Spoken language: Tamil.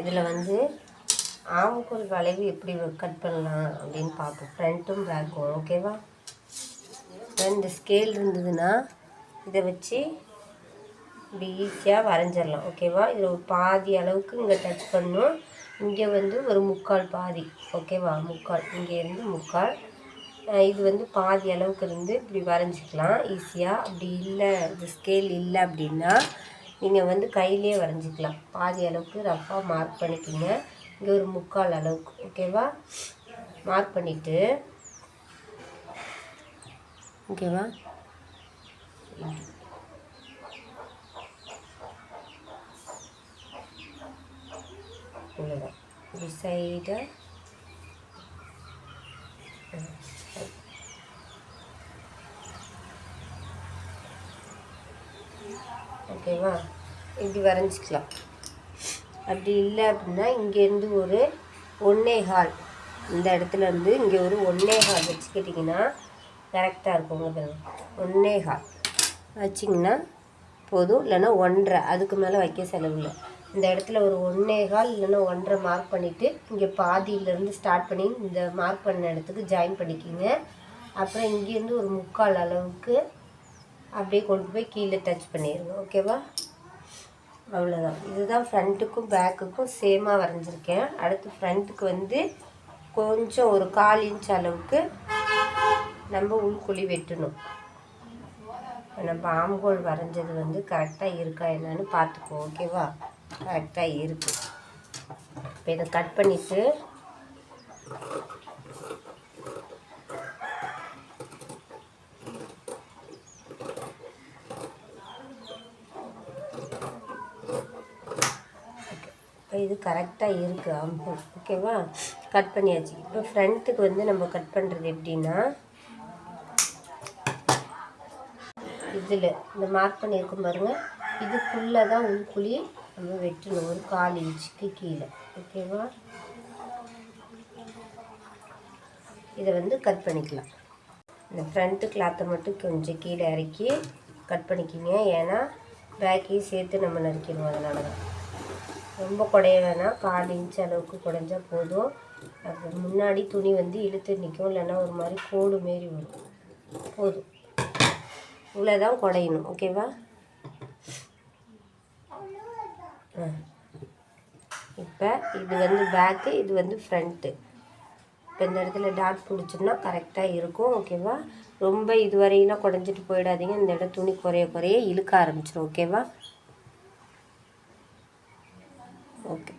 இதில் வந்து ஆம்கோல் வளைவு எப்படி கட் பண்ணலாம் அப்படின்னு பார்ப்போம். ஃப்ரண்ட்டும் பேக்கும் ஓகேவா ரெண்டு ஸ்கேல் இருந்ததுன்னா இதை வச்சு இப்படி ஈஸியாக வரைஞ்சிடலாம் ஓகேவா இதில் ஒரு பாதி அளவுக்கு இங்கே டச் பண்ணும். இங்கே வந்து ஒரு முக்கால் பாதி ஓகேவா முக்கால் இங்கே இருந்து முக்கால். இது வந்து பாதி அளவுக்கு இருந்து இப்படி வரைஞ்சிக்கலாம் ஈஸியாக அப்படி இல்லை இது ஸ்கேல் இல்லை அப்படின்னா நீங்கள் வந்து கையிலே வரைஞ்சிக்கலாம். பாதி அளவுக்கு ரஃபாக மார்க் பண்ணிக்கோங்க. இங்கே ஒரு முக்கால் அளவுக்கு ஓகேவா மார்க் பண்ணிவிட்டு ஓகேவா இவ்வளோதான் ஒரு சைடாக ஓகேவா? இப்படி வரைஞ்சிக்கலாம். அப்படி இல்லை அப்படின்னா இங்கேருந்து ஒரு ஒன்னே ஹால் இந்த இடத்துல இருந்து இங்கே ஒரு ஒன்னே ஹால் வச்சுக்கிட்டிங்கன்னா கரெக்டாக இருக்கும் பாருங்க ஒன்னே ஹால் வச்சிங்கன்னா போதும் இல்லைன்னா ஒன்றரை. அதுக்கு மேலே வைக்க செலவில்லை இந்த இடத்துல ஒரு ஒன்னே கால் இல்லைன்னா ஒன்றரை மார்க் பண்ணிவிட்டு இங்கே பாதியிலேருந்து ஸ்டார்ட் பண்ணி இந்த மார்க் பண்ண இடத்துக்கு ஜாயின் பண்ணிக்கிங்க. அப்புறம் இங்கேருந்து ஒரு முக்கால் அளவுக்கு அப்படியே கொண்டு போய் கீழே டச் பண்ணிடுங்க ஓகேவா அவ்வளோதான் இதுதான் ஃப்ரண்ட்டுக்கும் பேக்குக்கும் சேமாக வரைஞ்சிருக்கேன். அடுத்து ஃப்ரண்ட்டுக்கு வந்து கொஞ்சம் ஒரு கால் இன்ச் அளவுக்கு நம்ம உள்குழி வெட்டணும். நம்ம ஆம்கோல் வரைஞ்சது வந்து கரெக்டாக இருக்கா என்னன்னு பார்த்துக்குவோம் ஓகேவா கரெக்டாக இருக்கு. இப்போ இதை கட் பண்ணிவிட்டு இப்போ இது கரெக்டாக இருக்குது அம்பு ஓகேவா கட் பண்ணியாச்சு. இப்போ ஃப்ரண்ட்டுக்கு வந்து நம்ம கட் பண்ணுறது எப்படின்னா இதில் இந்த மார்க் பண்ணியிருக்கோம் பாருங்கள் இதுக்குள்ளே தான் உள்குழி நம்ம வெட்டணும். ஒரு கால் இன்ச்சுக்கு கீழே. ஓகேவா இதை வந்து கட் பண்ணிக்கலாம். இந்த ஃப்ரண்ட்டு கிளாத்தை மட்டும் கொஞ்சம் கீழே இறக்கி கட் பண்ணிக்கிங்க. ஏன்னா பேக்கையும் சேர்த்து நம்ம நறுக்கிடுவோம். அதனால தான் ரொம்ப குடைய வேணாம் கால் இன்ச் அளவுக்கு குடைஞ்சா போதும். அது முன்னாடி துணி வந்து இழுத்து நிற்கும். இல்லைன்னா ஒரு மாதிரி கோடு மாரி வரும். போதும். இவ்வளோதான் குடையணும். ஓகேவா இப்போ இது வந்து பேக்கு இது வந்து ஃப்ரண்ட்டு இப்போ இந்த இடத்துல டாட் பிடிச்சோம்னா கரெக்டாக இருக்கும். ஓகேவா ரொம்ப இதுவரையிலாம் குடஞ்சிட்டு போயிடாதீங்க. இந்த இடம் துணி குறைய குறைய இழுக்க ஆரம்பிச்சிடும் ஓகேவா ಓಕೆ